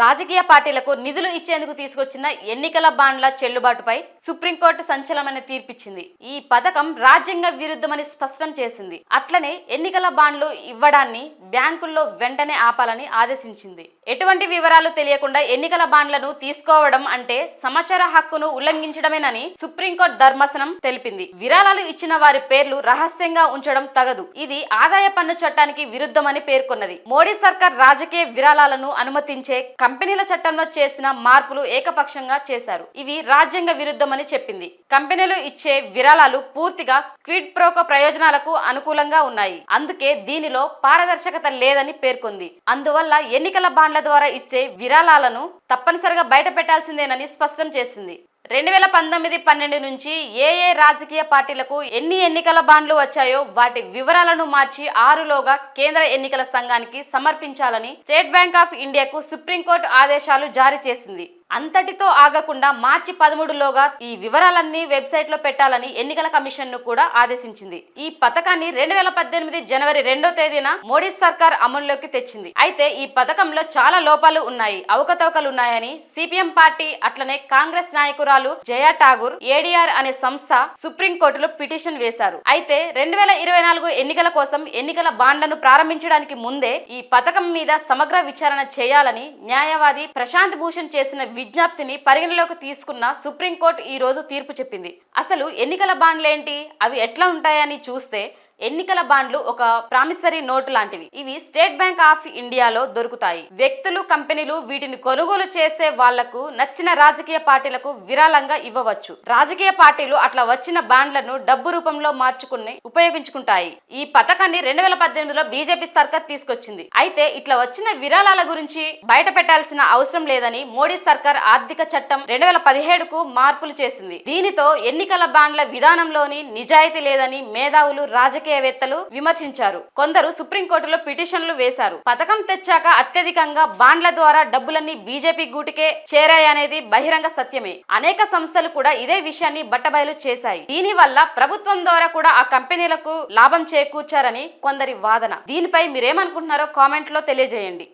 రాజకీయ పార్టీలకు నిధులు ఇచ్చేందుకు తీసుకొచ్చిన ఎన్నికల బాండ్ల చెల్లుబాటుపై సుప్రీంకోర్టు సంచలనమైన తీర్పిచ్చింది. ఈ పథకం రాజ్యాంగ విరుద్ధమని స్పష్టం చేసింది. అట్లనే ఎన్నికల బాండ్లు ఇవ్వడాన్ని బ్యాంకుల్లో వెంటనే ఆపాలని ఆదేశించింది. ఎటువంటి వివరాలు తెలియకుండా ఎన్నికల బాండ్లను తీసుకోవడం అంటే సమాచార హక్కును ఉల్లంఘించడమేనని సుప్రీంకోర్టు ధర్మాసనం తెలిపింది. విరాళాలు ఇచ్చిన వారి పేర్లు రహస్యంగా ఉంచడం తగదు. ఇది ఆదాయ పన్ను చట్టానికి విరుద్ధమని పేర్కొన్నది. మోడీ సర్కార్ రాజకీయ విరాళాలను అనుమతించే కంపెనీల చట్టంలో చేసిన మార్పులు ఏకపక్షంగా చేశారు. ఇవి రాజ్యాంగ విరుద్ధమని చెప్పింది. కంపెనీలు ఇచ్చే విరాళాలు పూర్తిగా క్విడ్ ప్రోకో ప్రయోజనాలకు అనుకూలంగా ఉన్నాయి. అందుకే దీనిలో పారదర్శకత లేదని పేర్కొంది. అందువల్ల ఎన్నికల బాండ్ల ద్వారా ఇచ్చే విరాళాలను తప్పనిసరిగా బయట పెట్టాల్సిందేనని స్పష్టం చేసింది. రెండు వేల పంతొమ్మిది పన్నెండు నుంచి ఏ ఏ రాజకీయ పార్టీలకు ఎన్ని ఎన్నికల బాండ్లు వచ్చాయో వాటి వివరాలను మార్చి ఆరులోగా కేంద్ర ఎన్నికల సంఘానికి సమర్పించాలని స్టేట్ బ్యాంక్ ఆఫ్ ఇండియాకు సుప్రీంకోర్టు ఆదేశాలు జారీ చేసింది. అంతటితో ఆగకుండా మార్చి పదమూడులోగా ఈ వివరాలన్నీ వెబ్సైట్లో పెట్టాలని ఎన్నికల కమిషన్ను కూడా ఆదేశించింది. ఈ పథకాన్ని రెండు వేల పద్దెనిమిది జనవరి రెండో తేదీన మోడీ సర్కార్ అమల్లోకి తెచ్చింది. అయితే ఈ పథకంలో చాలా లోపాలు ఉన్నాయి. అవకతవకలు ఉన్నాయని సిపిఎం పార్టీ అట్లనే కాంగ్రెస్ నాయకురాలు జయా ఠాగూర్ ఏడీఆర్ అనే సంస్థ సుప్రీంకోర్టులో పిటిషన్ వేశారు. అయితే రెండు వేల ఇరవై నాలుగు ఎన్నికల కోసం ఎన్నికల బాండ్లను ప్రారంభించడానికి ముందే ఈ పథకం మీద సమగ్ర విచారణ చేయాలని న్యాయవాది ప్రశాంత్ భూషణ్ చేసిన విజ్ఞప్తిని పరిగణలోకి తీసుకున్న సుప్రీంకోర్టు ఈ రోజు తీర్పు చెప్పింది. అసలు ఎన్నికల బాండ్లేంటి? అవి ఎట్లా ఉంటాయని చూస్తే ఎన్నికల బాండ్లు ఒక ప్రామిసరీ నోటు లాంటివి. ఇవి స్టేట్ బ్యాంక్ ఆఫ్ ఇండియాలో దొరుకుతాయి. వ్యక్తులు కంపెనీలు వీటిని కొనుగోలు చేసే వాళ్ళకు నచ్చిన రాజకీయ పార్టీలకు విరాళంగా ఇవ్వవచ్చు. రాజకీయ పార్టీలు అట్లా వచ్చిన బాండ్లను డబ్బు రూపంలో మార్చుకుని ఉపయోగించుకుంటాయి. ఈ పథకాన్ని రెండు వేల పద్దెనిమిదిలో బీజేపీ సర్కార్ తీసుకొచ్చింది. అయితే ఇట్లా వచ్చిన విరాళాల గురించి బయట పెట్టాల్సిన అవసరం లేదని మోడీ సర్కార్ ఆర్థిక చట్టం రెండు వేల పదిహేడుకు మార్పులు చేసింది. దీనితో ఎన్నికల బాండ్ల విధానంలోని నిజాయితీ లేదని మేధావులు రాజకీయవేత్తలు విమర్శించారు. కొందరు సుప్రీంకోర్టులో పిటిషన్లు వేశారు. పథకం తెచ్చాక అత్యధికంగా బాండ్ల ద్వారా డబ్బులన్నీ బీజేపీ గూటికే చేరాయనేది బహిరంగ సత్యమే. అనేక సంస్థలు కూడా ఇదే విషయాన్ని బట్టబయలు చేశాయి. దీని వల్ల ప్రభుత్వం ద్వారా కూడా ఆ కంపెనీలకు లాభం చేకూర్చారని కొందరి వాదన. దీనిపై మీరేమనుకుంటున్నారో కామెంట్లో తెలియజేయండి.